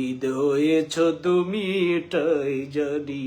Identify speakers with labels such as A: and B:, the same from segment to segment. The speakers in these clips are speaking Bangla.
A: শহীদ হয়েছ তুমি এটাই জানি।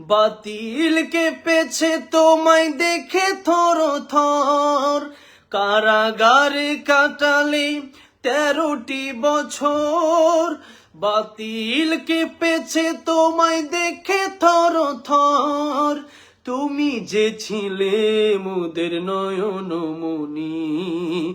A: বাতিল পেছে তোমায় দেখে থর থর। কারাগারে কাটালে তেরোটি বছর। বাতিল পেছে তোমায় দেখে থর থর। তুমি যে ছিলে মুদের নয়ন মনি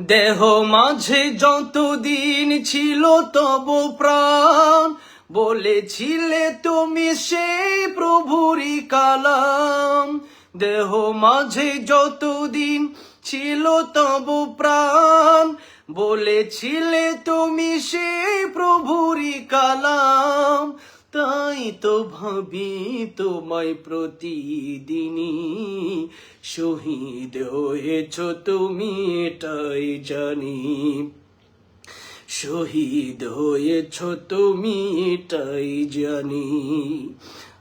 A: দেহ মাঝে যতদিন ছিল তব প্রাণ। বলেছিলে তুমি সেই প্রভুরি কালাম। দেহ মাঝে যতদিন ছিল তব প্রাণ। বলেছিলে তুমি সেই প্রভুরি কালাম। তাই তো ভাবি তোমায় প্রতিদিনই। শহীদ হয়েছ তুমি এটাই জানি। শহীদ হয়েছ তুমি এটাই জানি।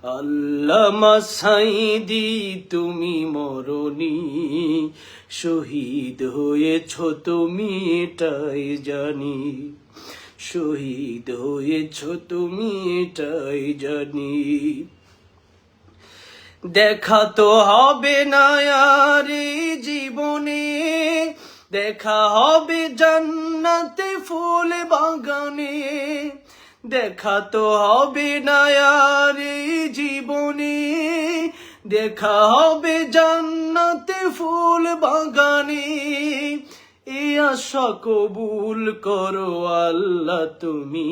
A: আল্লামা সাইদি তুমি মরণি। শহীদ হয়েছ তুমি এটাই জানি। শহীদ হয়েছ তুমি এটাই জানি। দেখা তো হবে না আর জীবনে, দেখা হবে জান্নাতে ফুল বাগানে, দেখা তো হবে না আর জীবনে, দেখা হবে জান্নাতে ফুল বাগানে। এ আশা কবুল করো আল্লাহ তুমি।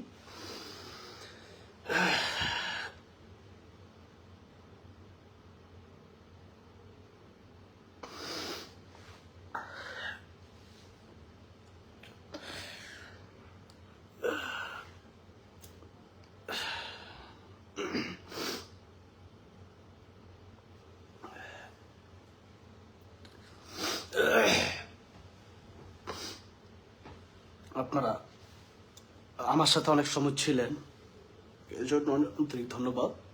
A: আপনারা আমার সাথে অনেক সময় ছিলেন। এর জন্য অনেক আন্তরিক ধন্যবাদ।